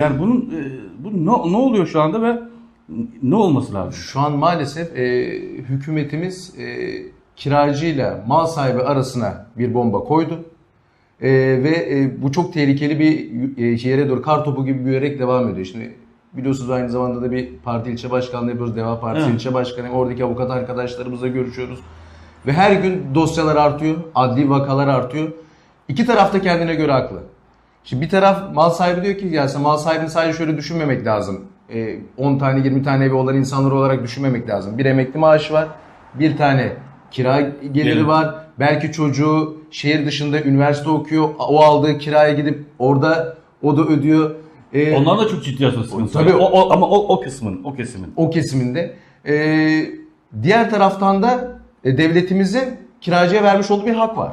Yani bunun e, bu ne, ne oluyor şu anda ve ne olması lazım? Şu an maalesef e, hükümetimiz e, kiracıyla mal sahibi arasına bir bomba koydu. E, ve e, bu çok tehlikeli bir e, yere doğru kar topu gibi büyüyerek devam ediyor. Şimdi biliyorsunuz aynı zamanda da bir parti ilçe başkanlığı yapıyoruz. Deva Partisi Evet. ilçe başkanı. Oradaki avukat arkadaşlarımızla görüşüyoruz. Ve her gün dosyalar artıyor. Adli vakalar artıyor. İki taraf da kendine göre haklı. Şimdi bir taraf mal sahibi diyor ki ya mal sahibini sadece şöyle düşünmemek lazım. Ee, 10 tane 20 tane evi olan insanlar olarak düşünmemek lazım. Bir emekli maaşı var. Bir tane kira geliri Gelir. var. Belki çocuğu şehir dışında üniversite okuyor. O aldığı kiraya gidip orada o da ödüyor. Ee, Onlar da çok ciddi sıkıntı. Tabii. O, o- ama o, o kısmın, o kesimin. o kesiminde. Ee, diğer taraftan da e, devletimizin kiracıya vermiş olduğu bir hak var.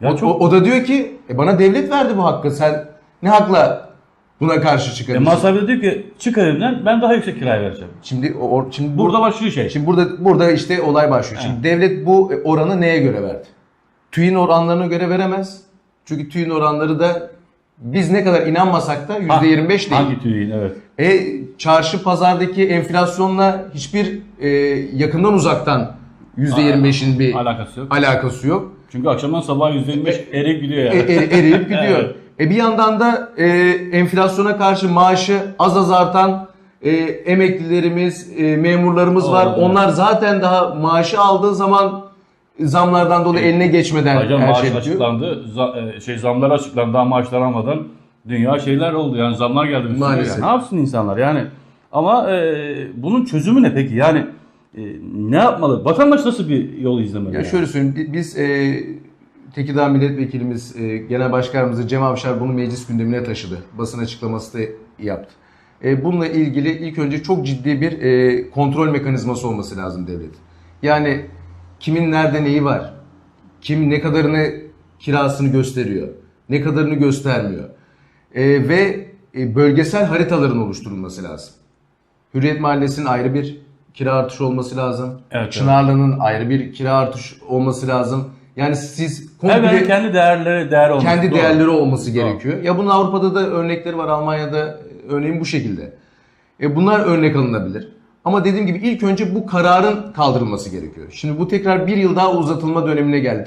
Ya o, çok o, o da diyor ki e, bana devlet verdi bu hakkı sen ne hakla buna karşı e, mal sahibi de diyor ki çık evimden ben daha yüksek kiraya vereceğim. Şimdi o, şimdi bu- Burada başlıyor şey. Şimdi burada burada işte olay başlıyor. Şimdi devlet bu oranı neye göre verdi? TÜİ'nin oranlarına göre veremez. Çünkü TÜİ'nin oranları da biz ne kadar inanmasak da %25 değil. Hangi tüyün evet. E çarşı pazardaki enflasyonla hiçbir e, yakından uzaktan %25'in bir Alakası yok. alakası yok. Çünkü akşamdan sabah %25 eriyip gidiyor E, yani. e- eriyip gidiyor. Evet. E bir yandan da e, enflasyona karşı maaşı az az artan e, emeklilerimiz, e, memurlarımız var. Evet. Onlar zaten daha maaşı aldığı zaman zamlardan dolayı eline geçmeden Ayrıca her maaş şey açıklandı. za- e, şey zamlar açıklandı. Daha maaşlar almadan dünya şeyler oldu. Yani zamlar geldi. Maalesef. Yani ne yapsın insanlar yani? Ama e, bunun çözümü ne peki? Yani e, ne yapmalı? Vatandaş nasıl bir yol izlemeli? Ya yani? şöyle söyleyeyim. bi- Biz e, Tekirdağ Milletvekilimiz, e, Genel Başkanımız Cem Avşar bunu meclis gündemine taşıdı. Basın açıklaması da yaptı. E, bununla ilgili ilk önce çok ciddi bir e, kontrol mekanizması olması lazım devlet. Yani kimin nerede neyi var? Kim ne kadarını kirasını gösteriyor? Ne kadarını göstermiyor? E, ve e, bölgesel haritaların oluşturulması lazım. Hürriyet Mahallesi'nin ayrı bir kira artışı olması lazım. Evet, Çınarlı'nın ayrı bir kira artış olması lazım. Yani siz komple Her kendi değerleri değer olması. kendi Doğru. değerleri olması gerekiyor. Ya bunun Avrupa'da da örnekleri var. Almanya'da örneğin bu şekilde. E bunlar örnek alınabilir. Ama dediğim gibi ilk önce bu kararın kaldırılması gerekiyor. Şimdi bu tekrar bir yıl daha uzatılma dönemine geldi.